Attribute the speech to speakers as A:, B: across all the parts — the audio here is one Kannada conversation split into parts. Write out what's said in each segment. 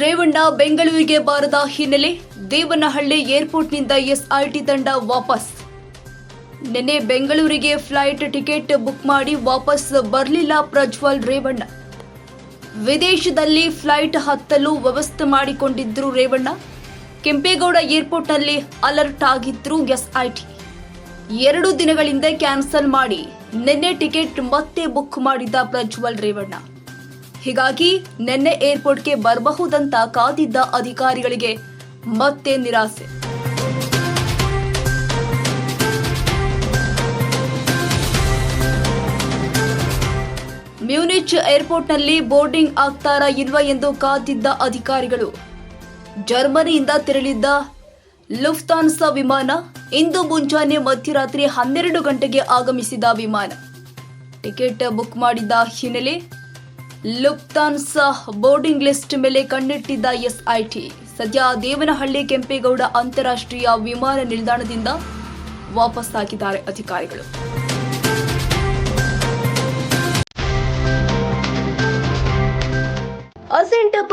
A: ರೇವಣ್ಣ ಬೆಂಗಳೂರಿಗೆ ಬಾರದ ಹಿನ್ನೆಲೆ ದೇವನಹಳ್ಳಿ ಏರ್ಪೋರ್ಟ್ನಿಂದ ಎಸ್ಐಟಿ ತಂಡ ವಾಪಸ್. ನಿನ್ನೆ ಬೆಂಗಳೂರಿಗೆ ಫ್ಲೈಟ್ ಟಿಕೆಟ್ ಬುಕ್ ಮಾಡಿ ವಾಪಸ್ ಬರಲಿಲ್ಲ ಪ್ರಜ್ವಲ್ ರೇವಣ್ಣ. ವಿದೇಶದಲ್ಲಿ ಫ್ಲೈಟ್ ಹತ್ತಲು ವ್ಯವಸ್ಥೆ ಮಾಡಿಕೊಂಡಿದ್ರು ರೇವಣ್ಣ. ಕೆಂಪೇಗೌಡ ಏರ್ಪೋರ್ಟ್ನಲ್ಲಿ ಅಲರ್ಟ್ ಆಗಿದ್ರು ಎಸ್ಐಟಿ ಎರಡು ದಿನಗಳಿಂದ ಕ್ಯಾನ್ಸಲ್ ಮಾಡಿ ನಿನ್ನೆ ಟಿಕೆಟ್ ಮತ್ತೆ ಬುಕ್ ಮಾಡಿದ್ದ ಪ್ರಜ್ವಲ್ ರೇವಣ್ಣ. ಹೀಗಾಗಿ ನಿನ್ನೆ ಏರ್ಪೋರ್ಟ್ಗೆ ಬರಬಹುದಂತ ಕಾದಿದ್ದ ಅಧಿಕಾರಿಗಳಿಗೆ ಮತ್ತೆ ನಿರಾಸೆ. ಮ್ಯೂನಿಚ್ ಏರ್ಪೋರ್ಟ್ನಲ್ಲಿ ಬೋರ್ಡಿಂಗ್ ಆಗ್ತಾರಾ ಇಲ್ವಾ ಎಂದು ಕಾದಿದ್ದ ಅಧಿಕಾರಿಗಳು. ಜರ್ಮನಿಯಿಂದ ತೆರಳಿದ್ದ ಲುಫ್ತಾನ್ಸ ವಿಮಾನ ಇಂದು ಮುಂಜಾನೆ ಮಧ್ಯರಾತ್ರಿ ಹನ್ನೆರಡು ಗಂಟೆಗೆ ಆಗಮಿಸಿದ ವಿಮಾನ. ಟಿಕೆಟ್ ಬುಕ್ ಮಾಡಿದ್ದ ಹಿನ್ನೆಲೆ ಲುಫ್ತಾನ್ಸಾ ಬೋರ್ಡಿಂಗ್ ಲಿಸ್ಟ್ ಮೇಲೆ ಕಣ್ಣಿಟ್ಟಿದ್ದ ಎಸ್ಐಟಿ. ಸದ್ಯ ದೇವನಹಳ್ಳಿ ಕೆಂಪೇಗೌಡ ಅಂತಾರಾಷ್ಟ್ರೀಯ ವಿಮಾನ ನಿಲ್ದಾಣದಿಂದ ವಾಪಸ್ಸಾಗಿದ್ದಾರೆ ಅಧಿಕಾರಿಗಳು.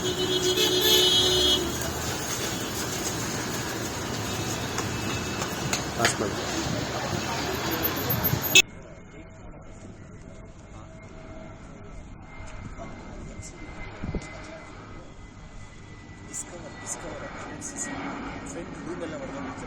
B: Discover,
C: discover, friends, friend, do the level
B: of the